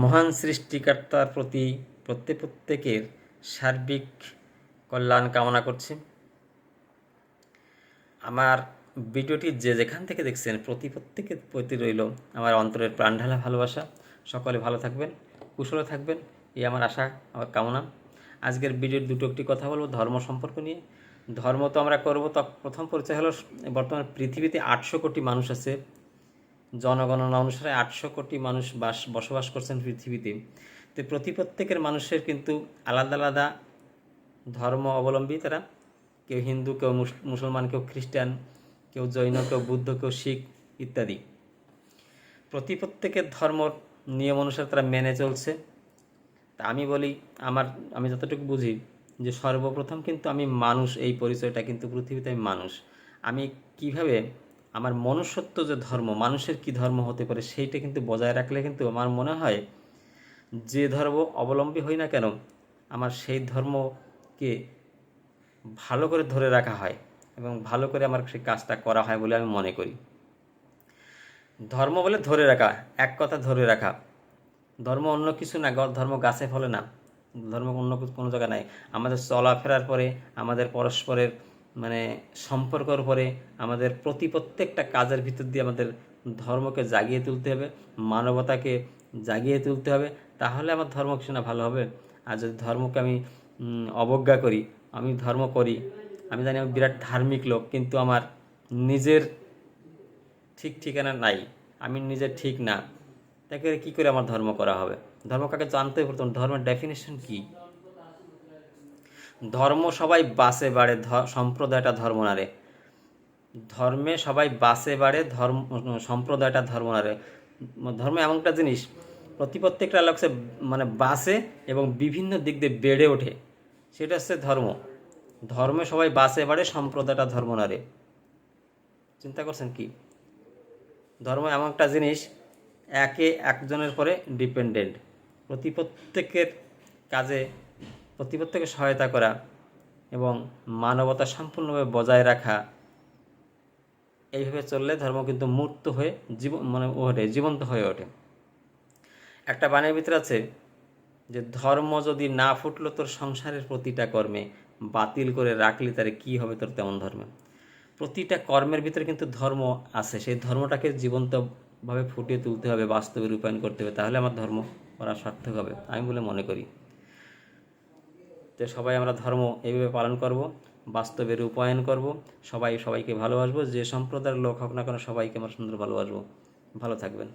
মহান সৃষ্টিকর্তার প্রতি প্রত্যেক প্রত্যেকের সার্বিক কল্যাণ কামনা করছি। আমার ভিডিওটি যে যেখান থেকে দেখছেন, প্রতি প্রত্যেকের প্রতি রইল আমার অন্তরের প্রাণঢালা ভালোবাসা। সকলে ভালো থাকবেন, কুশলে থাকবেন, এই আমার আশা, আমার কামনা। আজকের ভিডিওর দুটো একটি কথা বলব, ধর্ম সম্পর্ক নিয়ে। ধর্ম তো আমরা করব, তো প্রথম পরিচয় হলো, বর্তমান পৃথিবীতে আটশো কোটি মানুষ আছে। জনগণনা অনুসারে আটশো কোটি মানুষ বাস বসবাস করছেন পৃথিবীতে। তো প্রতি প্রত্যেকের মানুষের কিন্তু আলাদা আলাদা ধর্ম অবলম্বী তারা। কেউ হিন্দু, কেউ মুসলমান, কেউ খ্রিস্টান, কেউ জৈন, কেউ বুদ্ধ, কেউ শিখ ইত্যাদি। প্রতি প্রত্যেকের ধর্ম নিয়ম অনুসারে তারা মেনে চলছে। তা আমি বলি, আমার আমি যতটুকু বুঝি যে সর্বপ্রথম কিন্তু আমি মানুষ, এই পরিচয়টা কিন্তু পৃথিবীতে আমি মানুষ। আমি কীভাবে আমার মনুষ্যত্ব যে ধর্ম, মানুষের কি ধর্ম হতে পারে সেইটা কিন্তু বজায় রাখলে কিন্তু আমার মনে হয় যে ধর্ম অবলম্বী হই না কেন, আমার সেই ধর্মকে ভালো করে ধরে রাখা হয় এবং ভালো করে আমার সেই কাজটা করা হয় বলে আমি মনে করি। ধর্ম বলে ধরে রাখা, এক কথা ধরে রাখা। ধর্ম অন্য কিছু না ধর্ম গাছে ফলে না। ধর্ম অন্য কোনো জায়গায় নাই। আমাদের চলাফেরার পরে, আমাদের পরস্পরের মানে সম্পর্কর পরে আমাদের প্রতি প্রত্যেকটা কাজের ভিতর দিয়ে আমাদের ধর্মকে জাগিয়ে তুলতে হবে, মানবতাকে জাগিয়ে তুলতে হবে, তাহলে আমার ধর্ম কিছু না ভালো হবে। আর যদি ধর্মকে আমি অবজ্ঞা করি, আমি ধর্ম করি, আমি জানি আমি বিরাট ধার্মিক লোক, কিন্তু আমার নিজের ঠিক ঠিকানা নাই, আমি নিজের ঠিক না, তাকে কি করে আমার ধর্ম করা হবে? ধর্ম কাকে জানতে হবে? প্রথম ধর্মের ডেফিনেশন কি? ধর্ম সবাই বাসে বাড়ে সম্প্রদায়টা ধর্ম না রে। ধর্মে সবাই বাসে বাড়ে, ধর্ম, সম্প্রদায়টা ধর্ম না রে। ধর্ম এমন একটা জিনিস, প্রতি প্রত্যেকটা লোক সে মানে বাসে এবং বিভিন্ন দিক দিয়ে বেড়ে ওঠে। সেটা হচ্ছে ধর্ম। ধর্মে সবাই বাসে বাড়ে, সম্প্রদায়টা ধর্ম না রে। চিন্তা করছেন কি? ধর্ম এমন একটা জিনিস, একে একজনের পরে ডিপেন্ডেন্ট। প্রতি প্রত্যেকের কাজে প্রতি প্রত্যেকের সহায়তা করা এবং মানবতা সম্পূর্ণভাবে বজায় রাখা, এইভাবে চললে ধর্ম কিন্তু মূর্ত হয়ে জীবন মানে ওঠে, জীবন্ত হয়ে ওঠে। একটা বাণীর ভিতরে আছে যে, ধর্ম যদি না ফুটলো তোর সংসারের প্রতিটা কর্মে, বাতিল করে রাখলি তারে কি হবে তোর তেমন ধর্মে? প্রতিটা কর্মের ভিতরে কিন্তু ধর্ম আছে। সেই ধর্মটাকে জীবন্তভাবে ফুটিয়ে তুলতে হবে, বাস্তবে রূপায়ণ করতে হবে, তাহলে আমার ধর্ম করা সার্থক হবে, আমি বলে মনে করি। তো সবাই আমরা ধর্ম এইভাবে পালন করব, বাস্তবে রূপায়ণ করব, সবাই সবাইকে ভালোবাসবো, যে সম্প্রদায়ের লোক হোক না কেন সবাইকে আমরা সুন্দর ভালোবাসবো। ভালো থাকবেন।